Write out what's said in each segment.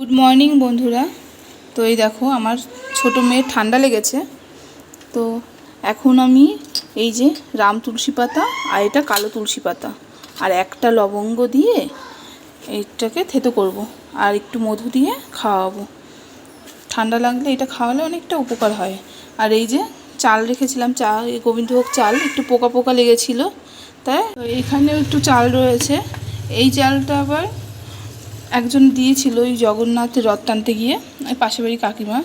Good morning বন্ধুরা। তো এই দেখো, আমার ছোট মেয়ের ঠান্ডা লেগেছে। তো এখন আমি এই যে রাম তুলসী পাতা আর এটা কালো তুলসী পাতা। আর একটা লবঙ্গ দিয়ে এইটাকে থেতো করব আর একটু মধু দিয়ে খাওয়াবো। ঠান্ডা লাগলে এটা খাওয়ালে অনেকটা উপকার হয়। আর এই যে চাল রেখেছিলাম চা গোবিন্দভোগ চাল একটু পোকা পোকা লেগেছিল। তাই তো এইখানেও একটু চাল রয়েছে। এই চালটা আবার একজন দিয়েছিল ওই জগন্নাথের রথ টানতে গিয়ে, ওই পাশের বাড়ি কাকিমা।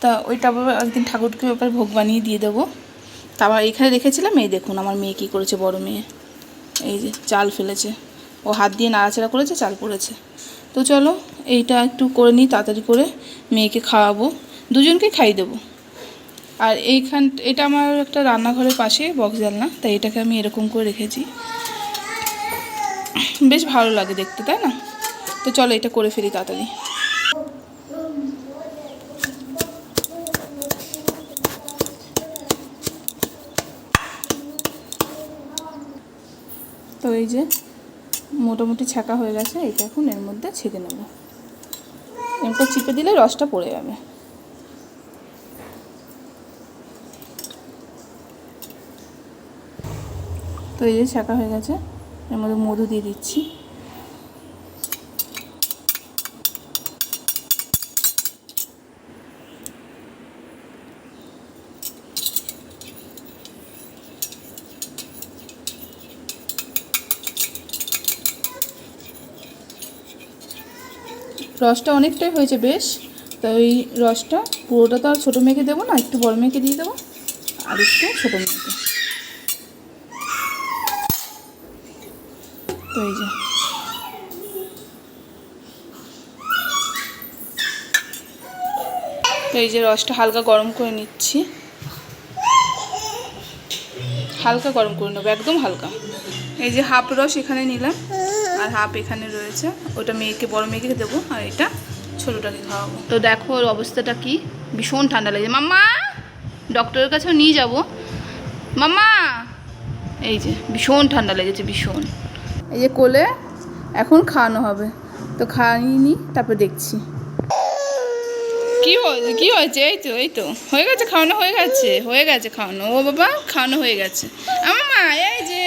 তা ওইটা আবার একদিন ঠাকুরকে ব্যাপার ভোগ বানিয়ে দিয়ে দেবো। তা আবার এইখানে রেখেছিলাম, এই দেখুন আমার মেয়ে কী করেছে, বড় মেয়ে। এই যে চাল ফেলেছে। ও হাত দিয়ে নাড়াচাড়া করেছে, চাল পড়েছে। তো চলো, এইটা একটু করে নিই, তাড়াতাড়ি করে মেয়েকে খাওয়াবো। দুজনকে খাইয়ে দেবো। আর এইখান, এটা আমার একটা রান্নাঘরের পাশে বক্স জানলা, তাই এটাকে আমি এরকম করে রেখেছি। বেশ ভালো লাগে দেখতে, তাই না? তো চলো এটা করে ফেলি তাড়াতাড়ি। তো এই যে মোটামুটি ছাকা হয়ে গেছে, এটা এখন এর মধ্যে ছেঁকে নেব। এরপর চিপে দিলে রসটা পড়ে যাবে। তো এই যে ছাকা হয়ে গেছে, এর মধ্যে মধু দিয়ে দিচ্ছি। রসটা অনেকটাই হয়েছে বেশ। তো ওই রসটা পুরোটা তো আর ছোটো মেয়েকে দেবো না, একটু বড় মেয়েকে দিয়ে দেবো। আর একটু ছোটো মেয়েকে। তো এই যে। তো এই যে রসটা হালকা গরম করে নিচ্ছি। হালকা গরম করে নেব, একদম হালকা। এই যে হাফ রস এখানে নিলাম। আর হাফ এখানে রয়েছে। ওটা মেয়েকে বড় মেয়েকে দেবো আর এটা ছোটোটাকে খাওয়াবো। তো দেখো ওর অবস্থাটা কি? ভীষণ ঠান্ডা লেগেছে। মাম্মা ডক্টরের কাছেও নিয়ে যাব। মাম্মা! এই যে ভীষণ ঠান্ডা লেগেছে ভীষণ। এই যে কোলে এখন খাওয়ানো হবে। তো খাইনি তারপর দেখছি। কি হয়েছে কি হয়েছে? এই তো এই তো। হয়ে গেছে খাওয়ানো হয়ে গেছে হয়ে গেছে খাওয়ানো। ও বাবা খাওয়ানো হয়ে গেছে। আমার মা এই যে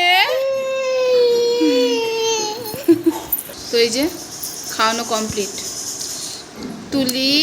তো এই যে খাওয়ানো কমপ্লিট তুলি।